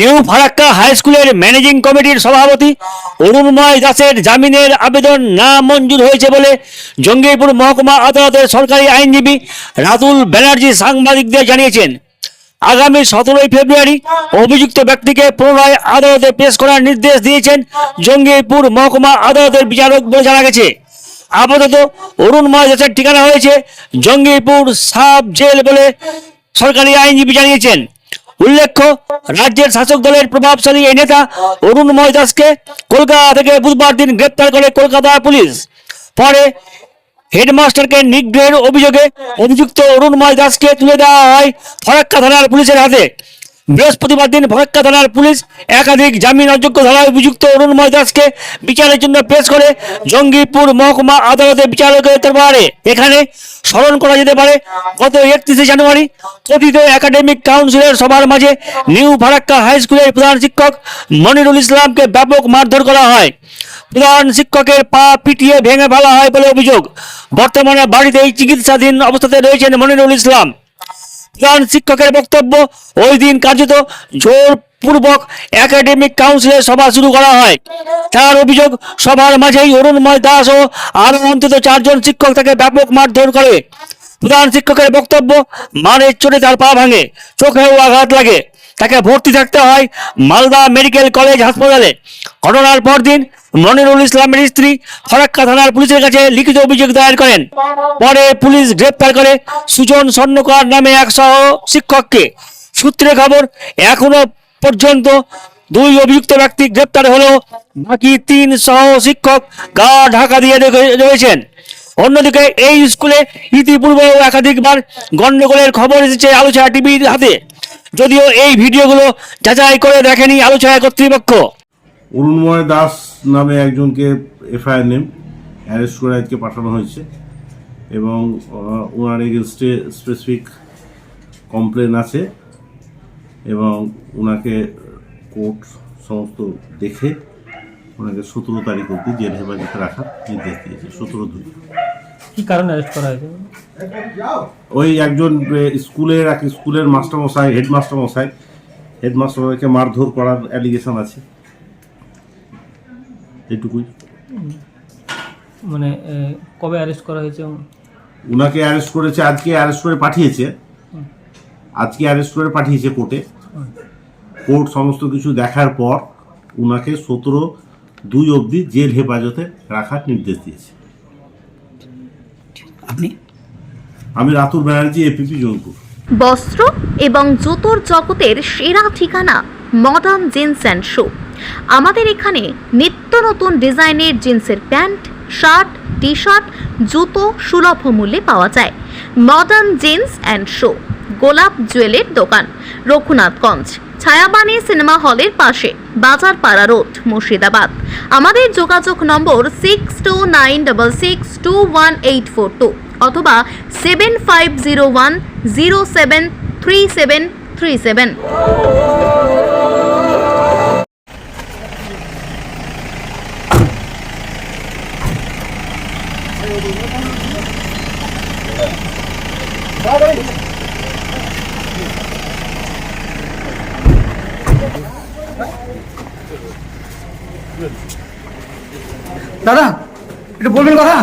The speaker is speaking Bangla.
নিউ ফারাক্কা হাই স্কুলের ম্যানেজিং কমিটির সভাপতি অরুণময় দাসের জামিনের আবেদন না মঞ্জুর হয়েছে বলে জঙ্গিপুর মহকুমা আদালতের সরকারি আইনজীবী রাতুল ব্যানার্জি সাংবাদিকদের জানিয়েছেন। আগামী সতেরোই ফেব্রুয়ারি অভিযুক্ত ব্যক্তিকে পুনরায় আদালতে পেশ করার নির্দেশ দিয়েছেন জঙ্গিপুর মহকুমা আদালতের বিচারক বলে জানা গেছে। আপাতত অরুণময় দাসের ঠিকানা হয়েছে জঙ্গিপুর সাব জেল বলে সরকারি আইনজীবী জানিয়েছেন। উল্লেখ্য, রাজ্যের শাসক দলের প্রভাবশালী এই নেতা অরুণময় দাসকে কলকাতা থেকে বুধবার দিন গ্রেপ্তার করে কলকাতা পুলিশ। পরে হেডমাস্টারকে নিগ্রহের অভিযোগে অভিযুক্ত অরুণময় দাসকে তুলে দেওয়া হয় ফরাক্কা থানার পুলিশের হাতে। বৃহস্পতিবার দিন ফরাক্কা থানার পুলিশ একাধিক জামিন অযোগ্য ধারায় অভিযুক্ত অরুণময় দাসকে বিচারের জন্য পেশ করে জঙ্গিপুর মহকুমা আদালতে বিচারকের দরবারে এখানে স্মরণ করা যেতে পারে, গত একত্রিশে জানুয়ারি কথিত একাডেমিক কাউন্সিলের সবার মাঝে নিউ ফারাক্কা হাই স্কুলের প্রধান শিক্ষক মনিরুল ইসলামকে ব্যাপক মারধর করা হয়। প্রধান শিক্ষকের পা পিটিয়ে ভেঙে ফেলা হয় বলে অভিযোগ। বর্তমানে বাড়িতেই চিকিৎসাধীন অবস্থাতে রয়েছেন মনিরুল ইসলাম। প্রধান শিক্ষকের বক্তব্য, ওই দিন কার্যত জোরপূর্বক একাডেমিক কাউন্সিলের সভা শুরু করা হয়। তার অভিযোগ, সভার মাঝেই অরুণময় দাস ও আরও অন্তত চারজন শিক্ষক তাকে ব্যাপক মারধর করে। প্রধান শিক্ষকের বক্তব্য মানের চোটে তার পা ভাঙে, চোখেও আঘাত লাগে। তাকে ভর্তি থাকতে হয় মালদা মেডিকেল কলেজ হাসপাতালে। ঘটনার পরদিন মনিরুল ইসলামের স্ত্রী ফরাক্কা থানার পুলিশের কাছে লিখিত অভিযোগ দায়ের করেন। পরে পুলিশ গ্রেপ্তার করে সুজন স্বর্ণকার নামে এক সহ শিক্ষককে। সূত্রে খবর, এখনও পর্যন্ত দুই অভিযুক্ত ব্যক্তি গ্রেপ্তার হলেও বাকি তিন সহ শিক্ষক গা ঢাকা দিয়ে রয়েছেন। অন্যদিকে এই স্কুলে ইতিপূর্বেও একাধিকবার গন্ডগোলের খবর এসেছে আলোচনা টিভির হাতে। যদিও এই ভিডিওগুলো যাচাই করে দেখেনি আলোচনা কর্তৃপক্ষ। অরুণময় দাস নামে একজনকে এফআইআর নেম, অ্যারেস্ট করে আজকে পাঠানো হয়েছে এবং ওনার এগেনস্টে স্পেসিফিক কমপ্লেন আছে এবং ওনাকে কোর্ট সমস্ত দেখে ওনাকে সতেরো তারিখ অবধি জেল হেফাজতে রাখার নির্দেশ দিয়েছে সতেরো দুই। কি কারণে অ্যারেস্ট করা হয়েছে? ওই একজন স্কুলের এক স্কুলের মাস্টারমশাই হেডমাস্টার মশাই হেডমাস্টারকে মারধর করার অ্যালিগেশন আছে। এটুকুই। মানে কবে অ্যারেস্ট করা হয়েছে? উনাকে অ্যারেস্ট করেছে আজকে অ্যারেস্ট করে পাঠিয়েছে। আজকে অ্যারেস্ট করে পাঠিয়েছে কোর্টে। কোর্ট সমস্ত কিছু দেখার পর উনাকে সতেরো দুই অবধি জেল হেফাজতে রাখার নির্দেশ দিয়েছে। আপনি? আমি রাতুল ব্যানার্জি এপিপি জৌনপুর। বস্ত্র এবং জুতোর জগতের সেরা ঠিকানা মডার্ন জিন্স অ্যান্ড শো আমাদের এখানে নিত্য নতুন ডিজাইনের জিন্সের প্যান্ট শার্ট টি শার্ট জুতো সুলভ মূল্যে পাওয়া যায়। মডার্ন জিন্স অ্যান্ড শো গোলাপ জুয়েলের দোকান রঘুনাথগঞ্জ। ছায়াবাণী সিনেমা হলের পাশে, বাজার পাড়া রোড, মুর্শিদাবাদ। আমাদের যোগাযোগ number six two nine double six two one eight four two অথবা seven five zero one zero seven three seven three seven দাদা একটু বলবেন কথা?